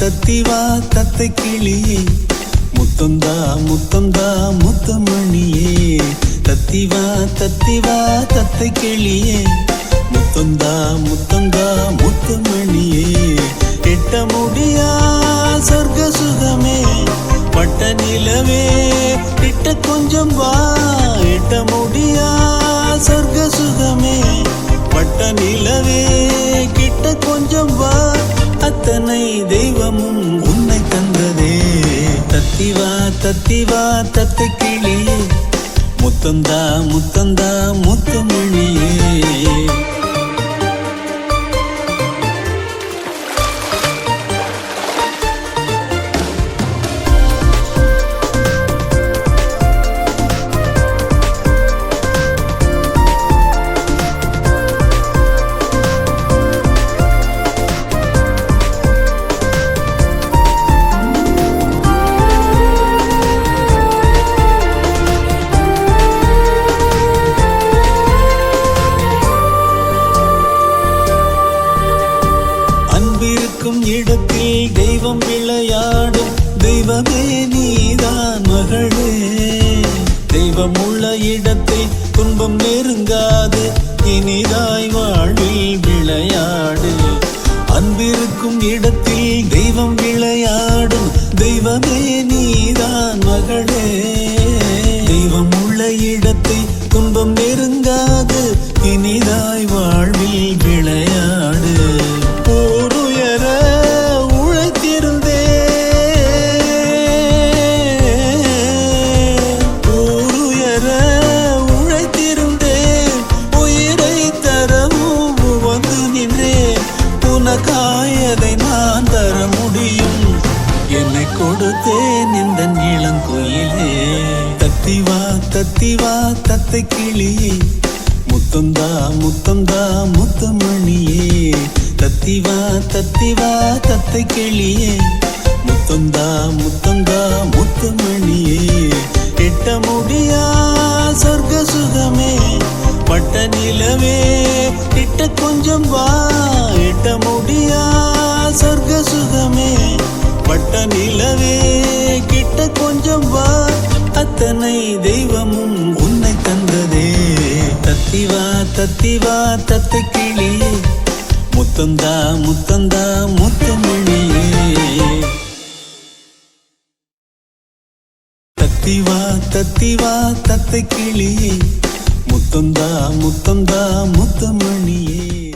தத்தை கிளியே. முத்தந்தா முத்தந்தா முத்தமணியே. தத்திவா தத்திவா தத்தை கிளியே. முத்தந்தா முத்தந்தா முத்தமணியே. எட்ட முடியா சொர்க்க சுகமே. பட்ட நிலவே கிட்ட கொஞ்சம் வா. எட்ட முடியா தத்தி வா தத்து கிளியே. முத்தந்தா முத்தந்தா முத்தமணியே இடத்தில் தெய்வம் விளையாடும் தெய்வமே நீதான் மகளே. தெய்வம் உள்ள இடத்தில் துன்பம் நெருங்காது. இனிதாய் வாழ்வில் விளையாடு. அன்பிருக்கும் இடத்தில் தெய்வம் விளையாடும். தெய்வமே நீதான் மகளே. கொடுத்தேன் இந்த இளங்குயிலே தத்திவா தத்திவா தத்தை கிளியே. முத்தந்தா முத்தந்தா முத்தமணியே. தத்திவா தத்திவா தத்தை கிளியே. முத்தந்தா முத்தந்தா முத்தமணியே. எட்ட முடியா சொர்க்க சுகமே. பட்ட நிலவே கிட்ட கொஞ்சம் வா. எட்ட முடியா சொர்க்க சுகமே. பட்ட நிலவே கொஞ்சம் வா அத்தனை தெய்வமும் உன்னை தந்ததே. தத்திவா தத்திவா தத்தை கிளியே. முத்தந்தா முத்தந்தா முத்தமொழியே தத்திவா தத்திவா தத்தை கிளியே. முத்தந்தா முத்தந்தா முத்தமணியே